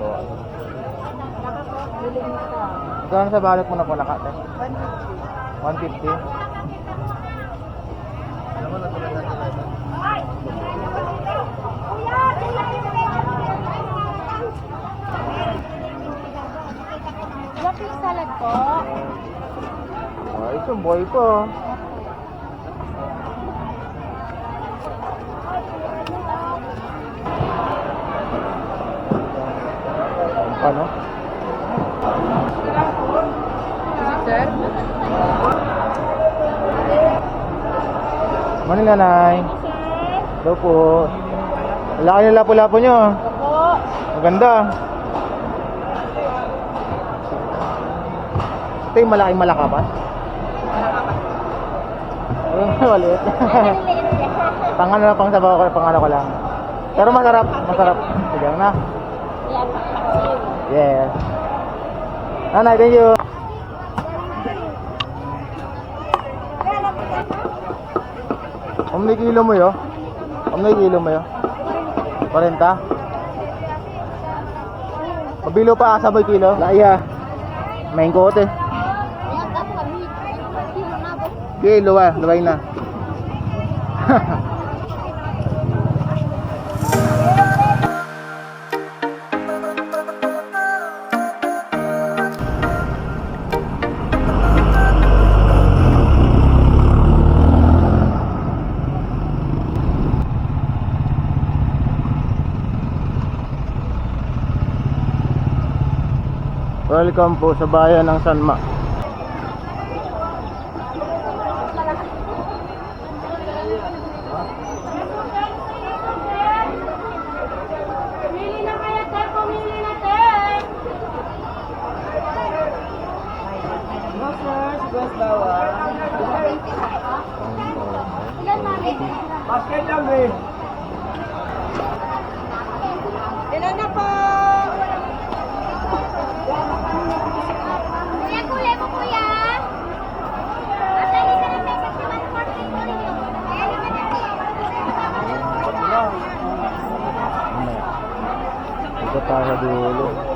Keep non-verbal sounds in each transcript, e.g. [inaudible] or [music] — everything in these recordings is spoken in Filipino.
So, Saan sa balot mo na po nakate? 150. Lapis salad po. Oh, ito boy ko. Ano? Sir? Morning nanay. Hello po. Wala kayo lapo-lapo nyo. Opo. Maganda. Ito yung malaking malakapas. [laughs] Ayun, maliit. pang ano na pang sabaw ko, pang ano ko lang. Pero masarap, masarap. Sige na. Yes. Nanay, thank you. Omni kilo mo yo? Omni kilo mo yo? 40? Pabilo pa sabay kilo. Laya. Main kote. Ayan, tapos kami. Kilo na po. [laughs] Welcome po sa bayan ng Sanma. Basket lang eh. Ilan na po? Ito tayo sa dulo.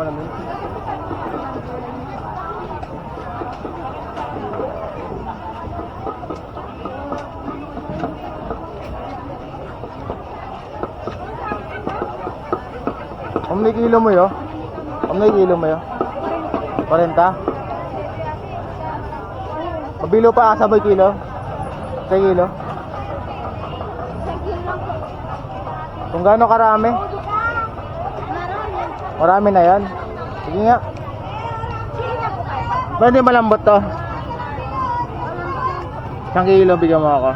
Ito naman. Omni kilo mo yo? Omni kilo mo yo? 40? Mabilo pa sabay kilo? Sa kilo? Kung gaano karami? Marami na yan. Sige nga. Pwede malambot to? Isang kilo bigyan mo ako.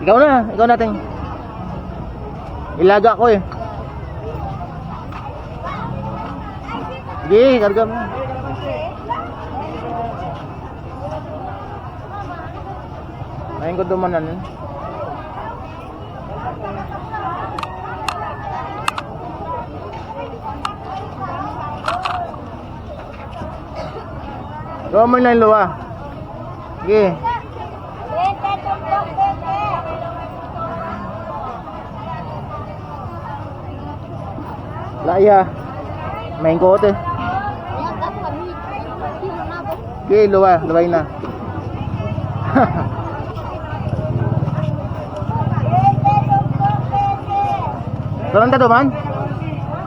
Ikaw na, ikaw natin. Ilaga ko eh. Sige, karga mo. Ngayon ko dumanan. eh. Roman na luwa. Sige. Laya. Main kote. Sige, luwa. Luway na. [laughs] Hahaha. 40 to man?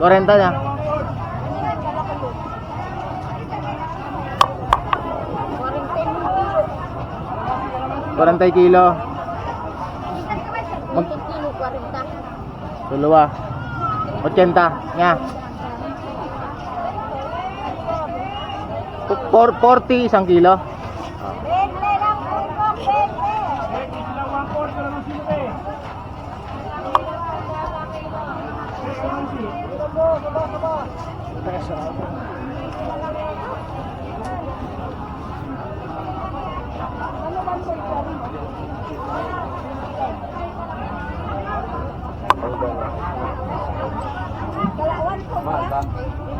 40 na. 40 kilo. Mag- 40 kilo, 40. Dalawa. 80. Nga. P- por- 40 isang kilo.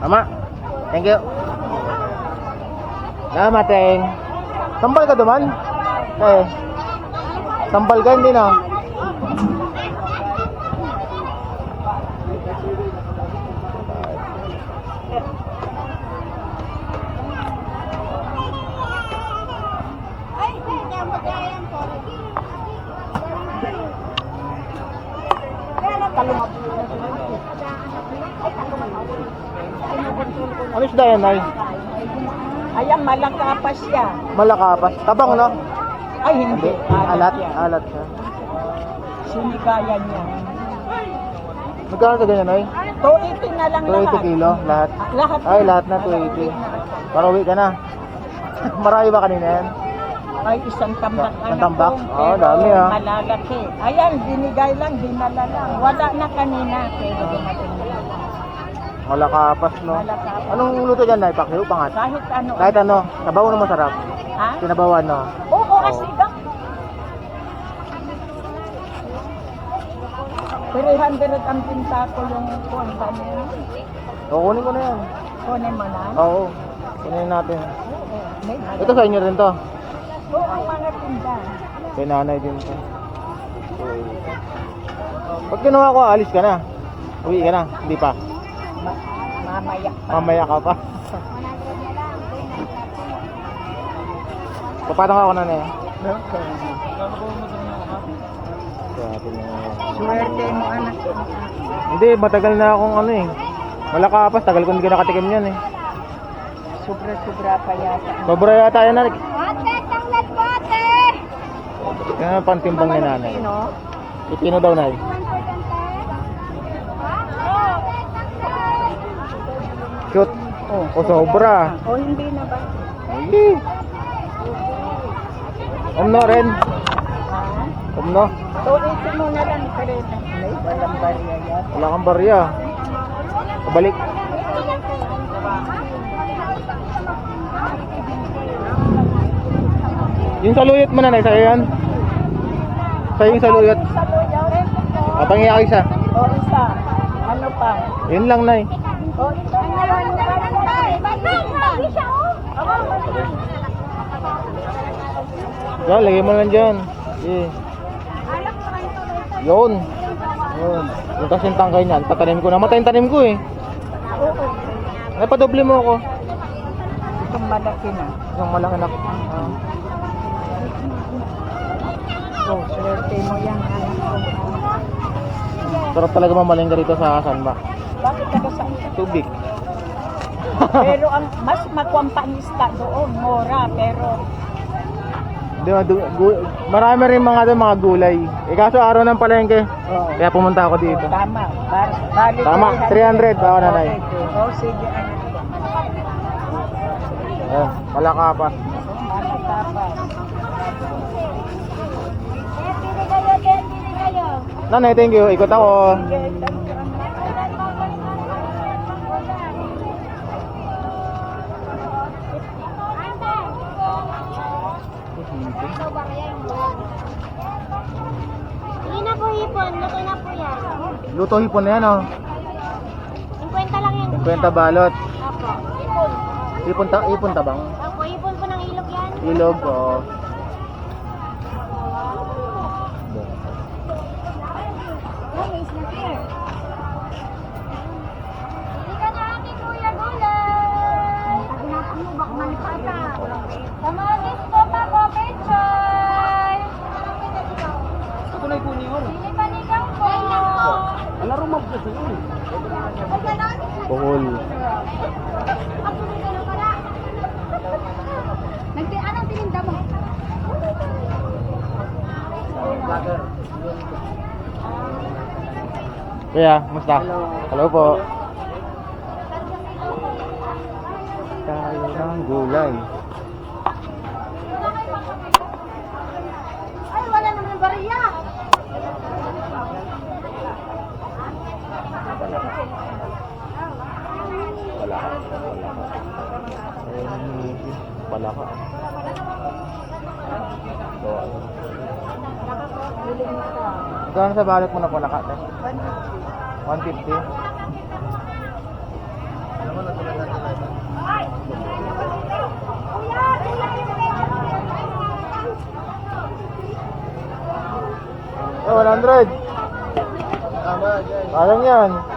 Tama. Thank you. Salamat, Teng. Sambal ka duman? Eh. Sambal ka hindi na. Ay, kaya mo kaya po. Talunga po. Ano isda yan, Nay? Ayan, malakapas siya. Malakapas. Tabang, no? Ay, hindi. Alat. yan. Alat siya. Sinigayan niya. Magkano ka ganyan, Nay? 280 na lang 280 lahat. kilo, lahat. Ah, Lahat Ay, na. lahat na 280. Para uwi ka na. [laughs] Marami ba kanina yan? Ay, isang tambak Isang anak tambak? Oo, pero dami, ah. Malalaki. Ayan, binigay lang, dinala lang. Wala na kanina, pero na lang. Malakapas, no? Malakapas. Anong luto dyan, Nay? Pakiyo, pangat? Kahit ano. Kahit ano, sabaw na masarap. Ha? Sinabawan, no? Oo, asigang. 300 ang pinta ko yung kuwan ba niya. O, kunin ko na yan. Kunin mo na. Oo. Kunin natin. Oo, may Ito sa inyo rin to. Oo, ang mga tinda. Kay nanay din to. Pag kinuha ko, alis ka na. Uwi ka na. Hindi pa. Ma- mamaya pa. Mamaya ka pa. Papatang ako na na. Okay. Grabe na. Swerte mo anak. Hindi, matagal na akong ano eh. Malakapas, tagal ko hindi ko nakatikim yan eh. Sobra-sobra pa yata. Sobra yata yan na. Ate, tanglat po, ate. Yan ang pantimbang ni nanay. Pipino daw na eh. Cute. Oh, O sobra. O hindi na ba? Hindi. Umno rin. Umno. Ito mo na lang kareta. May walang barya yan. Wala kang barya. Pabalik. Yung saluyot mo na, Nay, sa'yo yan? Sa'yo yung saluyot. Sa. At ang iya isa. O isa. Ano pa? Yun lang, Nay. O ito na lang. Yan, lagay mo lang dyan. Yeah. Yun. Yun. Yung kasing tangkay niyan, tatanim ko na. Matay yung tanim ko eh. Oo. Ay, padoble mo ako. Itong malaki na. Isang malaki na. Ah. Oh, swerte mo yan. Sarap talaga mamalengga rito sa San ba? Bakit ka? Tubig. Pero ang mas makwampanista doon, mora, pero Di ba, du- gu- marami rin mga doon mga gulay. Eh kaso araw ng palengke. oh, Kaya pumunta ako dito. tama. Bar, bali Tama, 300, oo, nanay. Oh, sige anak ko. Eh, kayo. Nanay, thank you. Ikot ako. Sige, thank you, anak. Hindi na po hipon, luto na po yan. Luto hipon na yan, oh. 50 lang yan. 50 balot. Opo. Hipon. Hipon, ta hipon tabang. Opo, hipon po ng ilog yan. Ilog, oh. Oh, may snack here. Hindi ka na aking kuya gulay. Paginapan mo, baka malipata. Kamatis po pa po, Pechoy. Ito na ikuni yun. Pili panigang po. Alaro mo Puhol. Nagti anong tininda mo? Kuya, musta? Hello. po. Tayo ng gulay. Ay, wala naman bariya. Wala ka. Wala ka. So, ano? Saan sa balot mo na po nakata? 150. Oh, 100. Parang yan.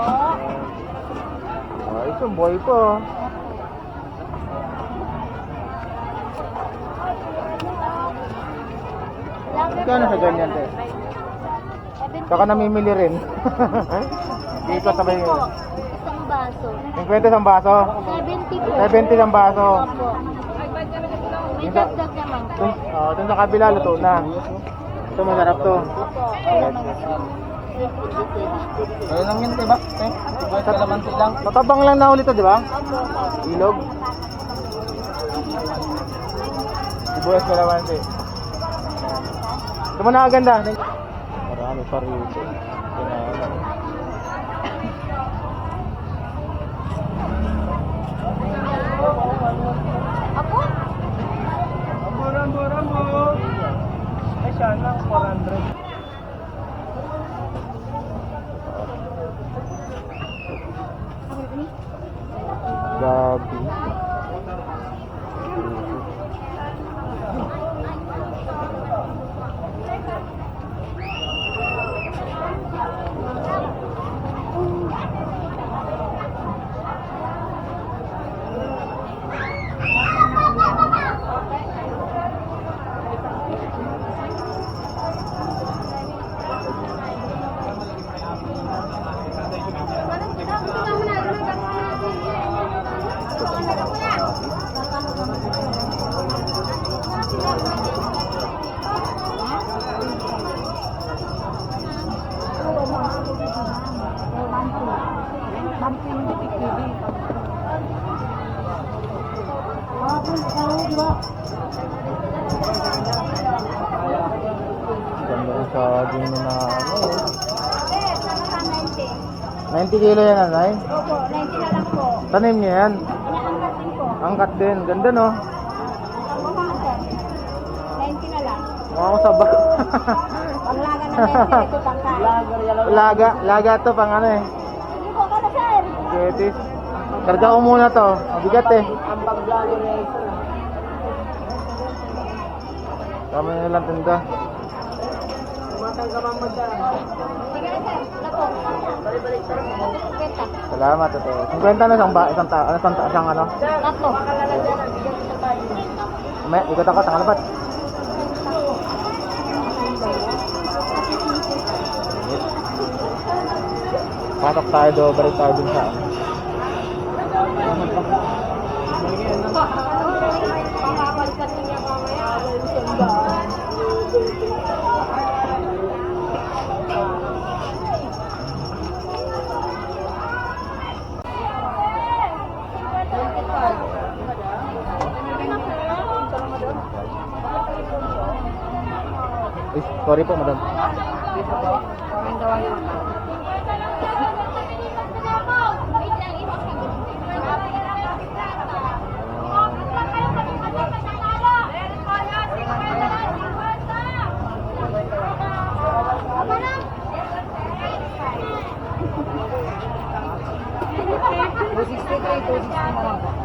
Po. Oh, ito, boy po. Kano sa ganyan, te? Saka namimili rin. [laughs] Dito sabay yun. Isang baso. 50 isang baso. 70 po. 70 isang baso. Opo. May dagdag naman po. Oh, dun sa kabila, luto na. Ito masarap to. Opo. Ayun lang yun, diba? Eh, sa kalamansi lang. Matabang lang na ulit to, di ba? Opo. Ilog. Sibuyas kalamansi. Ito mo na aganda. Marami pa rito. Ako? 90. 90 kilo yan, anay. Opo, 90 na lang po. Tanim niya yan. Inaangkat din po. Angkat din. Ganda no. Ang mga sir. 90 na lang. Mukha ko sa bag. [laughs] Panglaga na 90 [laughs] ito pangka. laga. Laga to pang ano eh. Sige po, kada sir. Getis. Karga ko muna to. Mabigat eh. Ang pag-vlogger na ito. Tama nyo lang tinda. Salamat ito. 50 na isang ba? Isang ta ano, isang, ta isang ano? Tatlo. May, ikot ako, tangalapat. Patok tayo do, balik tayo dun sa ano. Sorry po, madam. Resistente e resistente.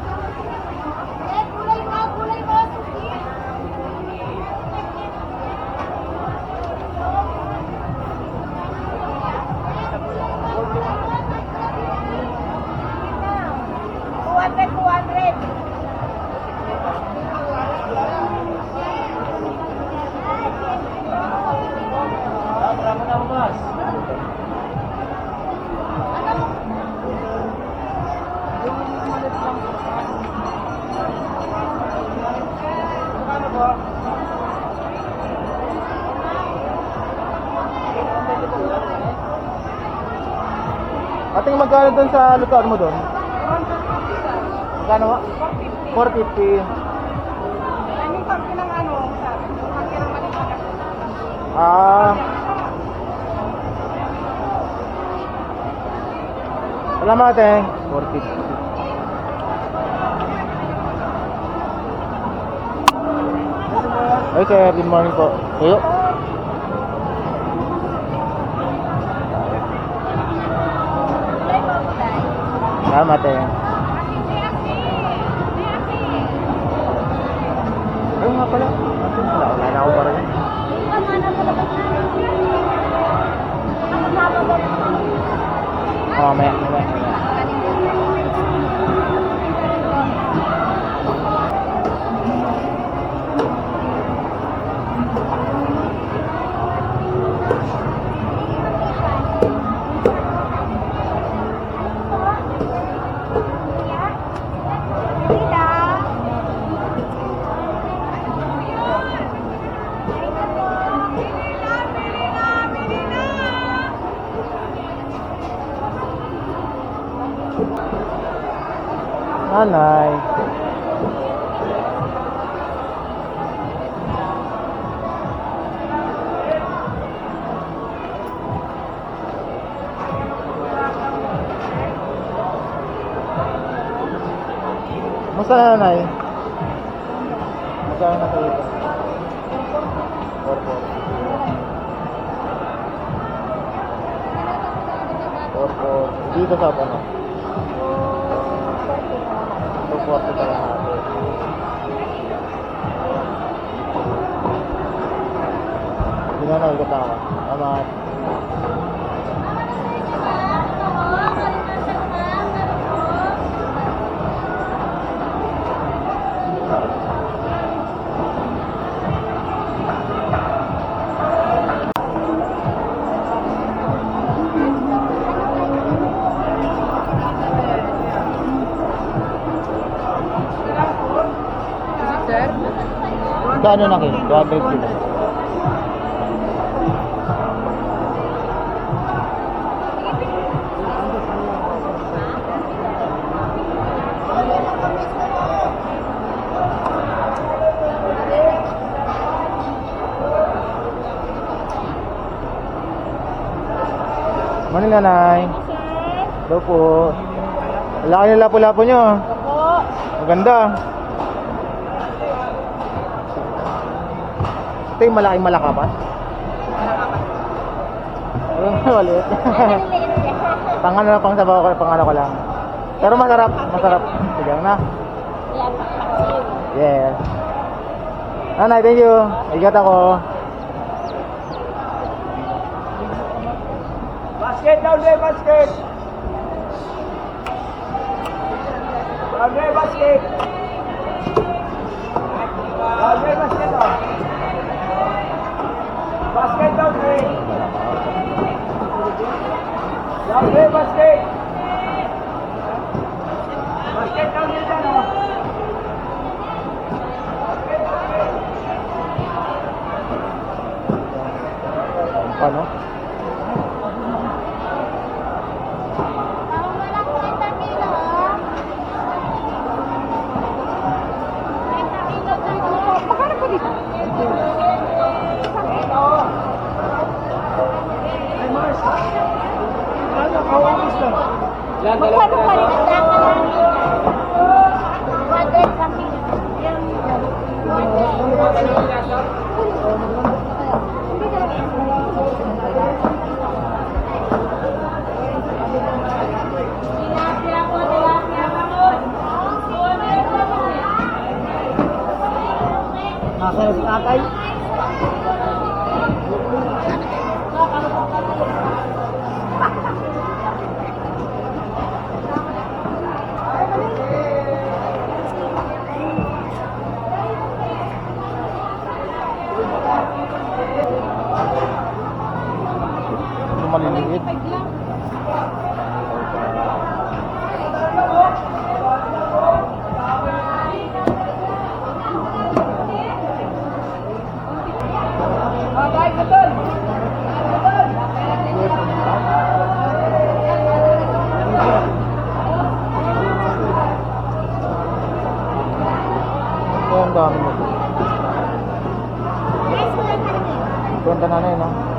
Doon sa lutuan mo doon? Magkano ba? 450. Ano pag ng Ah. Salamat ate. 450. Hey sir, good morning po. Tuyo. Salamat eh. Na nanay? Musta na kayo? Opo. Opo. Dito sa ano? Support ko talaga natin. Hindi na nakikita ka. Kano na kayo? 200 kilo. Morning, nanay. Hello po. Wala kayo lapo-lapo nyo. ah. Opo. Maganda. Ito yung malaking malakapas. Ayun, [laughs] maliit. [laughs] pang ano na, pang sabaw ko, pang ano ko lang. Pero masarap, masarap. Sige na. Yes. Nanay, thank you. Igat ako. Basket down there, basket. Down there, basket. Down there, basket. Oh. Basket down there. There, basket. Basket Ka na.